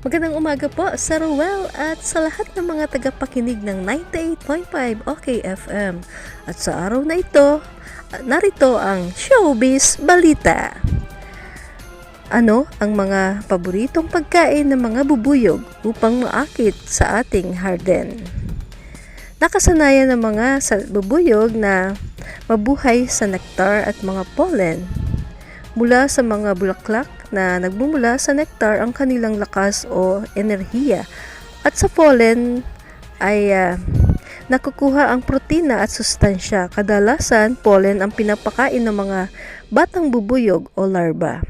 Magandang umaga po sa Ruel at sa lahat ng mga tagapakinig ng 98.5 OK FM. At sa araw na ito, narito ang Showbiz Balita. Ano ang mga paboritong pagkain ng mga bubuyog upang maakit sa ating harden? Nakasanayan ng mga sa bubuyog na mabuhay sa nektar at mga pollen mula sa mga bulaklak na nagmumula sa nektar ang kanilang lakas o enerhiya at sa pollen ay ah, nakukuha ang protina at sustansya. Kadalasan, pollen ang pinapakain ng mga batang bubuyog o larva.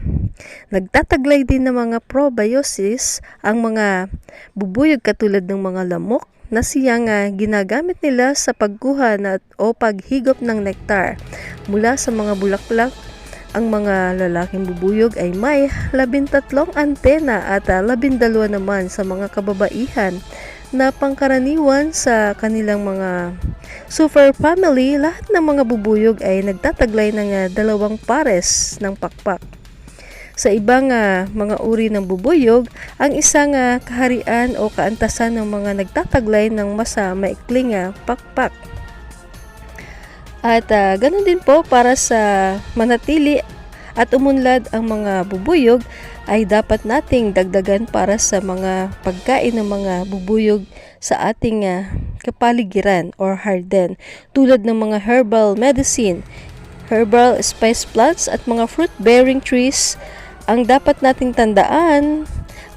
Nagtataglay din ng mga probiosis ang mga bubuyog katulad ng mga lamok na siyang ah, ginagamit nila sa pagkuha na, o paghigop ng nektar mula sa mga bulaklak ang mga lalaking bubuyog ay may labintatlong antena at ah, labindalawa naman sa mga kababaihan na pangkaraniwan sa kanilang mga super family. Lahat ng mga bubuyog ay nagtataglay ng ah, dalawang pares ng pakpak. Sa ibang ah, mga uri ng bubuyog, ang isang ah, kaharian o kaantasan ng mga nagtataglay ng masa maikling ah, pakpak. At ah, ganun din po para sa manatili at umunlad ang mga bubuyog ay dapat nating dagdagan para sa mga pagkain ng mga bubuyog sa ating ah, kapaligiran or harden. Tulad ng mga herbal medicine, herbal spice plants at mga fruit-bearing trees ang dapat nating tandaan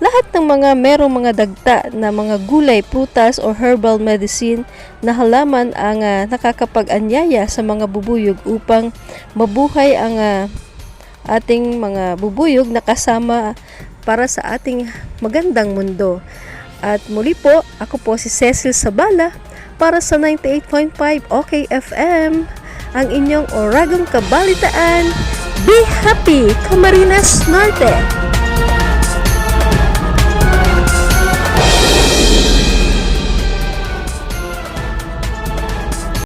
lahat ng mga merong mga dagta na mga gulay, prutas o herbal medicine na halaman ang ah, nakakapag-anyaya sa mga bubuyog upang mabuhay ang ah, ating mga bubuyog na kasama para sa ating magandang mundo. At muli po, ako po si Cecil Sabala para sa 98.5 OK FM, ang inyong Oragong Kabalitaan. Be happy, Camarines Norte!